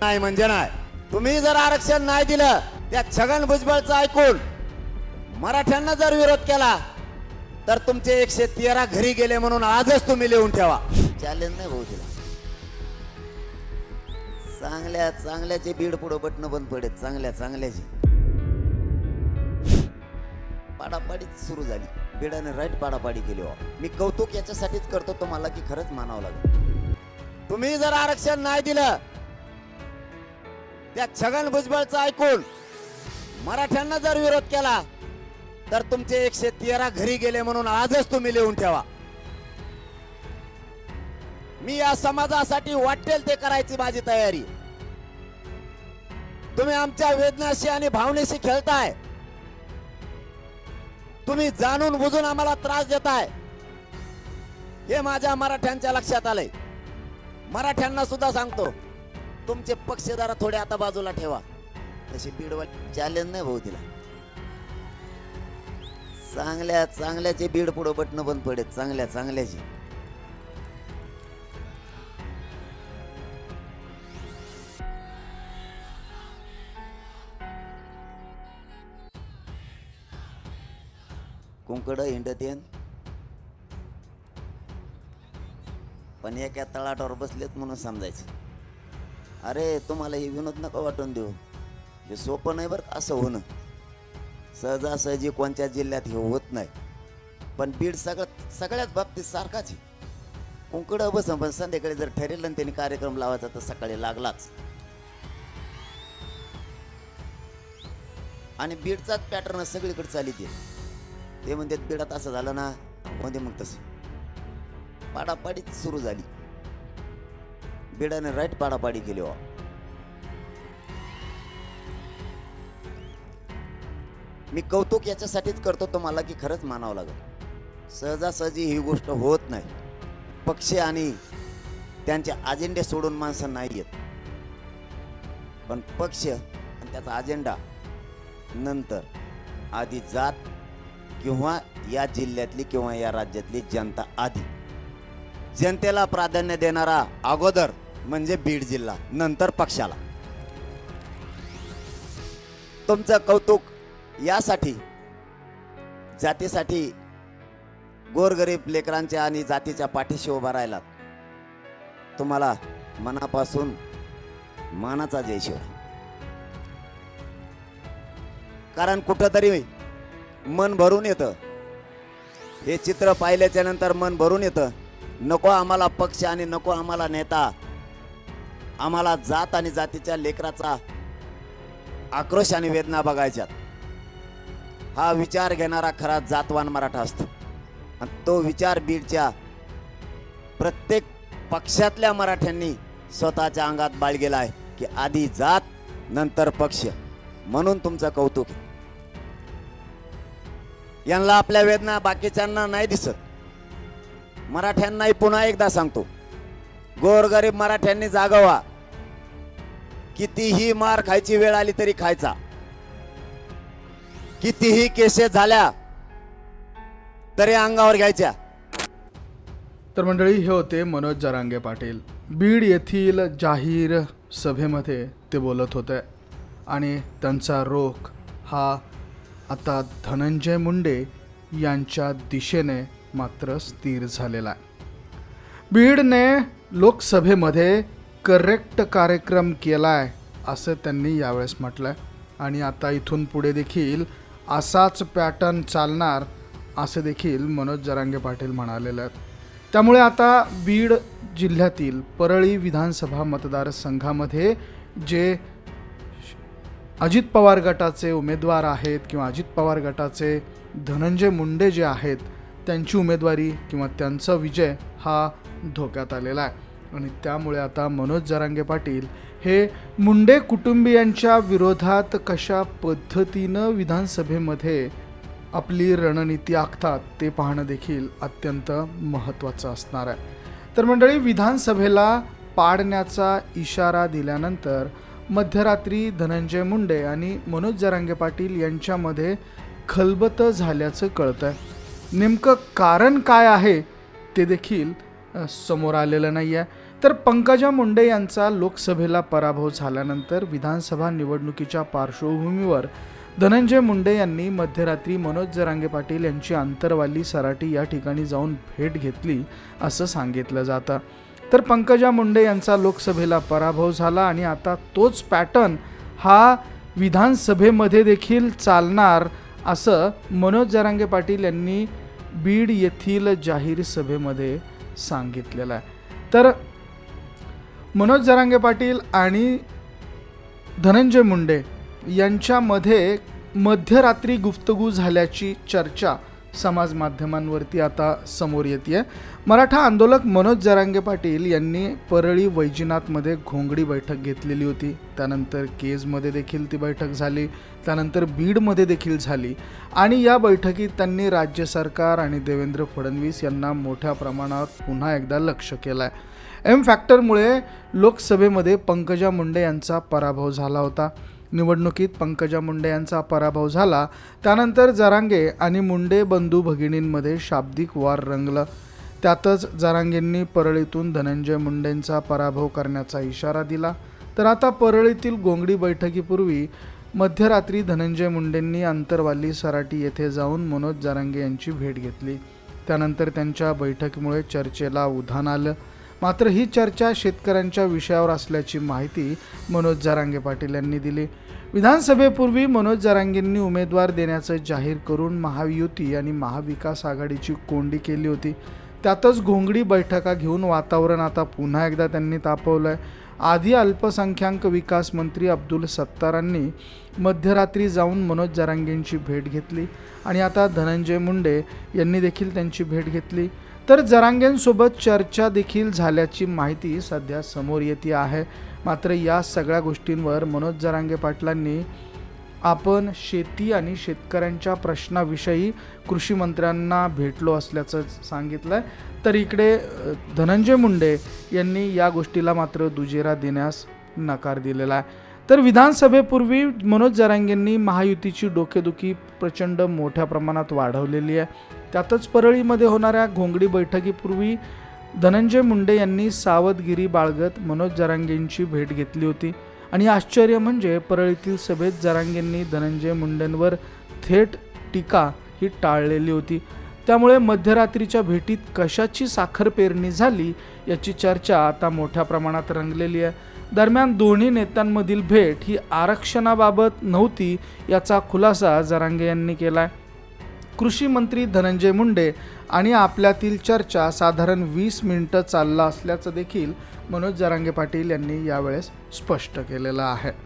नाही म्हणजे नाही. तुम्ही जर आरक्षण नाही दिलं त्या छगन भुजबळचं ऐकून मराठ्यांना जर विरोध केला तर तुमचे एकशे तेरा घरी गेले म्हणून आजच तुम्ही लिहून ठेवा. चॅलेंज नाही भाऊ तिला. चांगल्या चांगल्याचे बीड पुढं बटणं बंद पडेल चांगल्या चांगल्याची. पाडापाडीच सुरू झाली. बीडाने राईट पाडापाडी केली हो. मी कौतुक याच्यासाठीच करतो तुम्हाला की खरंच मानावं लागेल. तुम्ही जर आरक्षण नाही दिलं त्या छगन भुजबळचं ऐकून मराठ्यांना जर विरोध केला तर तुमचे एकशे तेरा घरी गेले म्हणून आजच तुम्ही लिहून ठेवा. मी या समाजासाठी वाटेल ते करायची माझी तयारी. तुम्ही आमच्या वेदनाशी आणि भावनेशी खेळताय. तुम्ही जाणून बुजून आम्हाला त्रास देताय. हे माझ्या मराठ्यांच्या लक्षात आलंय. मराठ्यांना सुद्धा सांगतो तुमचे पक्ष थोडे आता बाजूला ठेवा. तशी बीडवा चॅलेंज नाही भाऊ तिला. चांगल्या चांगल्याचे बीड पुढं बटणं बंद पडेल. चांगल्या चांगल्याची. कुंकड हिंडतेन. पण एका तळाटावर बसलेत म्हणून समजायचं. अरे तुम्हाला हे विनोद नका वाटून देऊ. हे सोपं नाही बरं का असं होणं. सहजासहजी कोणत्या जिल्ह्यात हे होत नाही. पण बीड सगळं सगळ्याच बाबतीत सारखाच आहे. कुंकडं बस पण संध्याकाळी जर ठरेल आणि त्यांनी कार्यक्रम लावायचा तर सकाळी लागलाच. आणि बीडचाच पॅटर्न सगळीकडे चालित आहे. ते म्हणतात बीडात असं झालं ना म्हणजे मग तसं. पाडापाडीच सुरू झाली. बीडाने राईट पाडापाडी केली हो. मी कौतुक याच्यासाठीच करतो तुम्हाला की खरंच मानावं लागेल. सहजासहजी ही गोष्ट होत नाही. पक्ष आणि त्यांचे अजेंडे सोडून माणसं नाही येत. पण पक्ष आणि त्याचा अजेंडा नंतर आधी जात किंवा या जिल्ह्यातली किंवा या राज्यातली जनता आधी. जनतेला प्राधान्य देणारा अगोदर म्हणजे बीड जिल्हा नंतर पक्षाला. तुमचं कौतुक यासाठी जातीसाठी गोरगरीब लेकरांच्या आणि जातीच्या पाठीशी उभा राहिला तुम्हाला मनापासून मानाचा जय शिव. कारण कुठंतरी मन भरून येतं. हे चित्र पाहिल्याच्या नंतर मन भरून येतं. नको आम्हाला पक्ष आणि नको आम्हाला नेता. आम्हाला जात आणि जातीच्या लेकराचा आक्रोश आणि वेदना बघायच्यात. हा विचार घेणारा खरा जातवान मराठा असतो. आणि तो विचार बीडच्या प्रत्येक पक्षातल्या मराठ्यांनी स्वतःच्या अंगात बाळगेला आहे की आधी जात नंतर पक्ष. म्हणून तुमचं कौतुक यांना आपल्या वेदना बाकीच्यांना नाही दिसत. मराठ्यांनाही पुन्हा एकदा सांगतो. गोरगरीब मराठ्यांनी जागवा. कितीही मार खायची वेळ आली तरी खायचा. कितीही केसेस झाल्या तरी अंगावर घ्यायच्या. तर मंडळी हे होते मनोज जरांगे पाटील. बीड येथील जाहीर सभेमध्ये ते बोलत होते आणि त्यांचा रोख हा आता धनंजय मुंडे यांच्या दिशेने मात्र स्थिर झालेला आहे. बीडने लोकसभेमध्ये करेक्ट कार्यक्रम केला आहे असं त्यांनी यावेळेस म्हटलं आहे आणि आता इथून पुढे देखील असाच पॅटर्न चालणार असे देखील मनोज जरांगे पाटील म्हणालेले आहेत. त्यामुळे आता बीड जिल्ह्यातील परळी विधानसभा मतदारसंघामध्ये जे अजित पवार गटाचे उमेदवार आहेत किंवा अजित पवार गटाचे धनंजय मुंडे जे आहेत त्यांची उमेदवारी किंवा त्यांचा विजय हा धोक्यात आलेला आहे. आणि त्यामुळे आता मनोज जरांगे पाटील हे मुंडे कुटुंबियांच्या विरोधात कशा पद्धतीनं विधानसभेमध्ये आपली रणनीती आखतात ते पाहणं देखील अत्यंत महत्त्वाचं असणार आहे. तर मंडळी विधानसभेला पाडण्याचा इशारा दिल्यानंतर मध्यरात्री धनंजय मुंडे आणि मनोज जरांगे पाटील यांच्यामध्ये खलबत झाल्याचं कळतं आहे नेमकं कारण काय आहे ते देखील समोर आलेलं नाही आहे तर पंकजा मुंडे यांचा लोकसभेला पराभव झाल्यानंतर विधानसभा निवडणुकीच्या पार्श्वभूमीवर धनंजय मुंडे यांनी मध्यरात्री मनोज जरांगे पाटील यांची आंतरवाली सराटी या ठिकाणी जाऊन भेट घेतली असं सांगितलं जातं. तर पंकजा मुंडे यांचा लोकसभेला पराभव झाला आणि आता तोच पॅटर्न हा विधानसभेमध्ये देखील चालणार असं मनोज जरांगे पाटील यांनी बीड येथील जाहीर सभेमध्ये सांगितलेलं आहे. तर मनोज जरांगे पाटील आणि धनंजय मुंडे यांच्यामध्ये मध्यरात्री गुप्तगू झाल्याची चर्चा समाज माध्यमांवरती आता समोर येते मराठा आंदोलक मनोज जरांगे पाटील यांनी परळी वैजनाथमध्ये घोंगडी बैठक घेतलेली होती. त्यानंतर केजमध्ये देखील ती बैठक झाली. त्यानंतर बीडमध्ये देखील झाली. आणि या बैठकीत त्यांनी राज्य सरकार आणि देवेंद्र फडणवीस यांना मोठ्या प्रमाणात पुन्हा एकदा लक्ष केलं आहे एम फॅक्टरमुळे लोकसभेमध्ये पंकजा मुंडे यांचा पराभव झाला होता. निवडणुकीत पंकजा मुंडे यांचा पराभव झाला. त्यानंतर जरांगे आणि मुंडे बंधू भगिनींमध्ये शाब्दिक वार रंगलं. त्यातच जरांगेंनी परळीतून धनंजय मुंडेंचा पराभव करण्याचा इशारा दिला. तर आता परळीतील गोंगडी बैठकीपूर्वी मध्यरात्री धनंजय मुंडेंनी अंतरवाली सराटी येथे जाऊन मनोज जरांगे यांची भेट घेतली. त्यानंतर त्यांच्या बैठकीमुळे चर्चेला उधाण आलं. मात्र ही चर्चा शेतकऱ्यांच्या विषयावर असल्याची माहिती मनोज जरांगे पाटील यांनी दिली. विधानसभेपूर्वी मनोज जरांगेंनी उमेदवार देण्याचं जाहीर करून महायुती आणि महाविकास आघाडीची कोंडी केली होती. त्यातच घोंगडी बैठका घेऊन वातावरण आता पुन्हा एकदा त्यांनी तापवलं आहे आधी अल्पसंख्याक विकास मंत्री अब्दुल सत्तारांनी मध्यरात्री जाऊन मनोज जरांगेंची भेट घेतली आणि आता धनंजय मुंडे यांनी देखील त्यांची भेट घेतली. तर जरांगेंसोबत चर्चा देखील झाल्याची माहिती सध्या समोर येते आहे. मात्र या सगळ्या गोष्टींवर मनोज जरांगे पाटलांनी आपण शेती आणि शेतकऱ्यांच्या प्रश्नाविषयी कृषी मंत्र्यांना भेटलो असल्याचं सांगितलं आहे तर इकडे धनंजय मुंडे यांनी या गोष्टीला मात्र दुजेरा देण्यास नकार दिलेला आहे. तर विधानसभेपूर्वी मनोज जरांगेंनी महायुतीची डोकेदुखी प्रचंड मोठ्या प्रमाणात वाढवलेली आहे. त्यातच परळीमध्ये होणाऱ्या घोंगडी बैठकीपूर्वी धनंजय मुंडे यांनी सावधगिरी बाळगत मनोज जरांगेंची भेट घेतली होती. आणि आश्चर्य म्हणजे परळीतील सभेत जरांगेंनी धनंजय मुंडेंवर थेट टीका ही टाळलेली होती. त्यामुळे मध्यरात्रीच्या भेटीत कशाची साखर पेरणी झाली याची चर्चा आता मोठ्या प्रमाणात रंगलेली आहे. दरम्यान दोन्ही नेत्यांमधील भेट ही आरक्षणाबाबत नव्हती याचा खुलासा जरांगे यांनी केला आहे कृषी मंत्री धनंजय मुंडे आणि आपल्यातील चर्चा साधारण वीस मिनिटं चालला असल्याचं देखील मनोज जरांगे पाटील यांनी यावेळेस स्पष्ट केलेलं आहे.